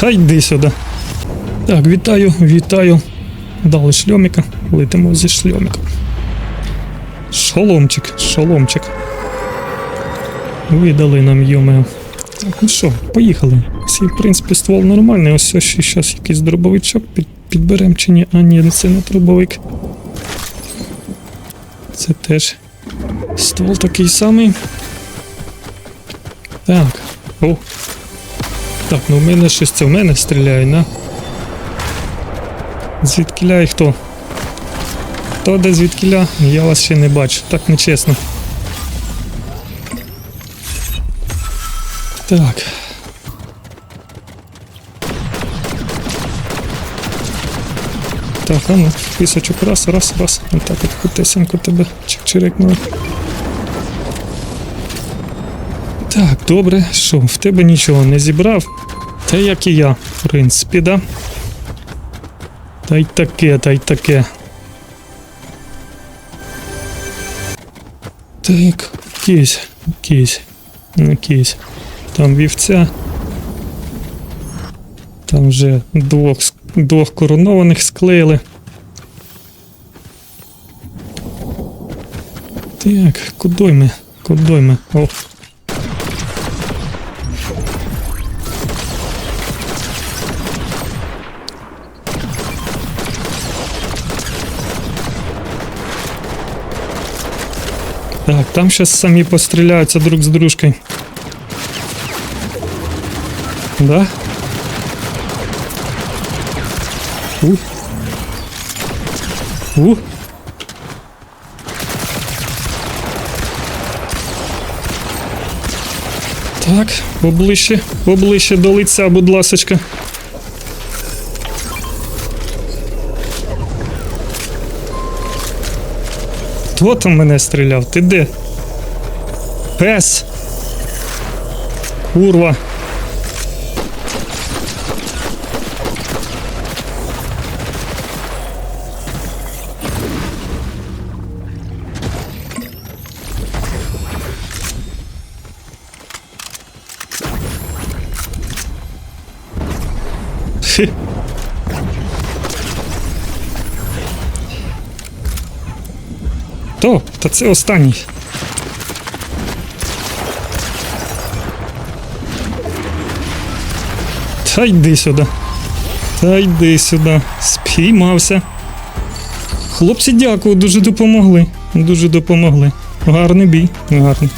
Та йди сюди. Так, вітаю, вітаю. Дали шльоміка. Летимо зі шльоміком. Шоломчик, шоломчик. Видали нам йомео. Так, ну що, поїхали. Всі, в принципі, ствол нормальний. Ось ось ще зараз якийсь дробовичок під, підберем чи ні. А ні, це не дробовик. Це теж ствол такий самий. Так. О. Так, ну в мене щось це в мене стріляє, на. Звідкиля і хто? Хто де звідкиля? Я вас ще не бачу. Так нечесно. Так. Так, а ну, писочок, раз, раз, раз. Отак от потесенько тебе чик-чирикнули. Так, добре, що, в тебе нічого не зібрав. Та як і я, в принципі, да? Та й таке, та й таке. Так, кись, кись, ну кись. Там вівця. Там вже двох, двох коронованих склеїли. Так, куди ми? Куди ми? О. Так, там сейчас самі постріляються друг з дружкою. Да? У. У. Так, поближче, поближче до лиця, будь ласочка. Хто там мене стріляв? Ти де? Пес. Курва. То, та це останній. Та йди сюди. Та йди сюди. Спіймався. Хлопці, дякую, дуже допомогли. Дуже допомогли. Гарний бій. Гарний.